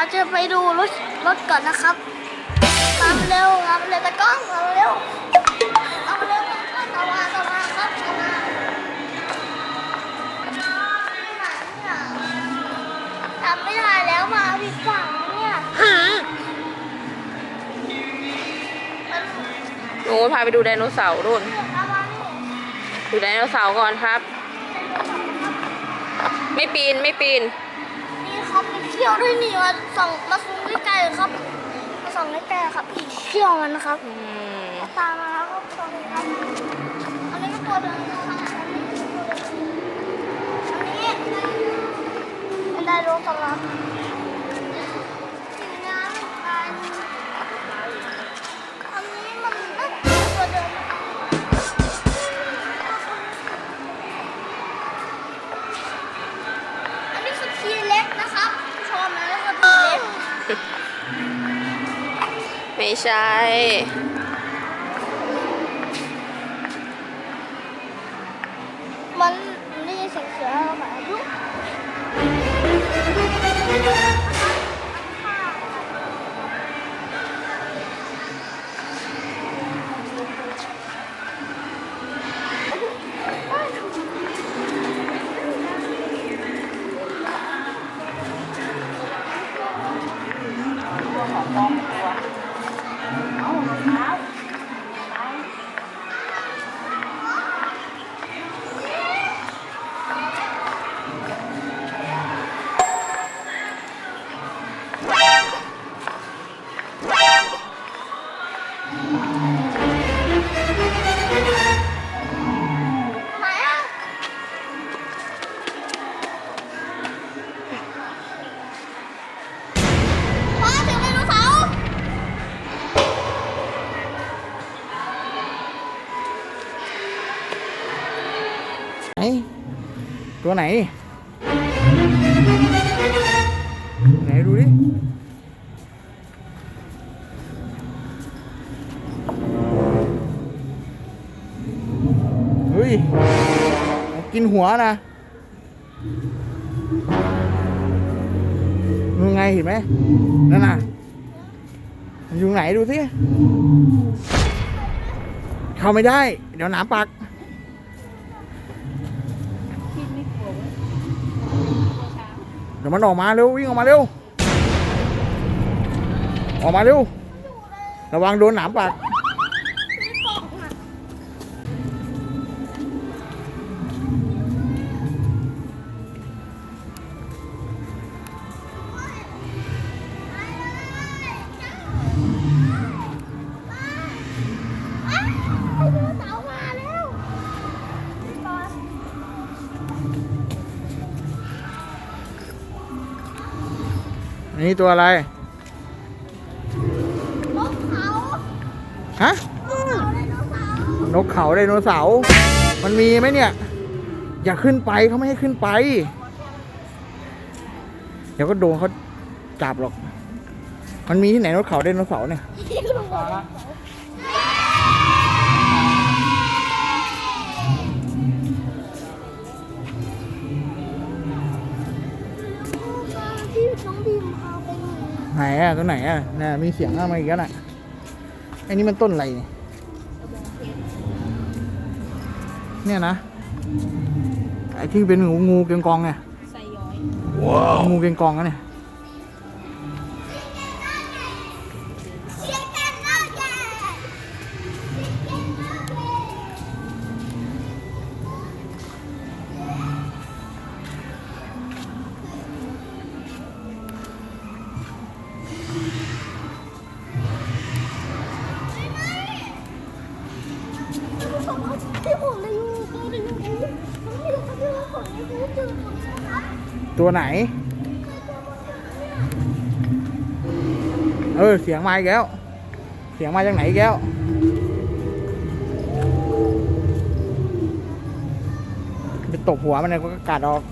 เราจะไปดูรถรถก่อนนะครับตามเร็วตามเร็วตะกล้องตามเร็วตามเร็วตามมาตามมาครับตามมาทำไม่ได้แล้วมาผิดฝั่งเนี่ยมันหนูพาไปดูไดโนเสาร์รุ่นตามมานี่ดูไดโนเสาร์ก่อนครับ ไม่ปีนไม่ปีน นี่เขาไปเที่ยวด้วยนี่มาส่องมาซูมใกล้ๆครับมาส่องใกล้ๆครับอีกเที่ยวมันนะครับอืมตามมาแล้วก็ตัวนี้ครับอันนี้ก็ตัวเดิมนะครับอันนี้เป็นไดโนเสาร์ครับ ไม่ใช่ มัน ตัวไหน ไหนดูดิ เฮ้ย กินหัวนะมึงไงเห็นไหมนั่นน่ะมันอยู่ไหนดูสิเข้าไม่ได้ เดี๋ยวหนามปัก เดี๋ยวมันออกมาเร็ววิ่งออกมาเร็ว ออกมาเร็ว ระวังโดนหนามปาก อันนี้ตัวอะไรนกเขาฮะนกเขาไดโนเสาร์นกเขาไดโนเสาร์มันมีไหมเนี่ย อย่าขึ้นไปเขาไม่ให้ขึ้นไป เดี๋ยวก็โดนเขาจับหรอก มันมีที่ไหนนกเขาไดโนเสาร์เนี่ย หน่อยไหนอะตัวไหนอะน่ะมีเสียงอะไรอีกแล้วน่ะไอ้นี่มันต้นอะไรเนี่ยเนี่ยนะไอ้ที่เป็นงูงูเกงกองไงใส่ย้อยว้าวงูเกงกองนะเนี่ย ที่ผมในยูทูบในยูทูบผมไม่รู้เขาเรียกว่าของในยูทูบเจอตรงนี้นะคะตัวไหน เออ เสียงมาอีกแล้ว เสียงมาจากไหนอีกแล้ว ไปตบหัวมันเลยก็กัดออก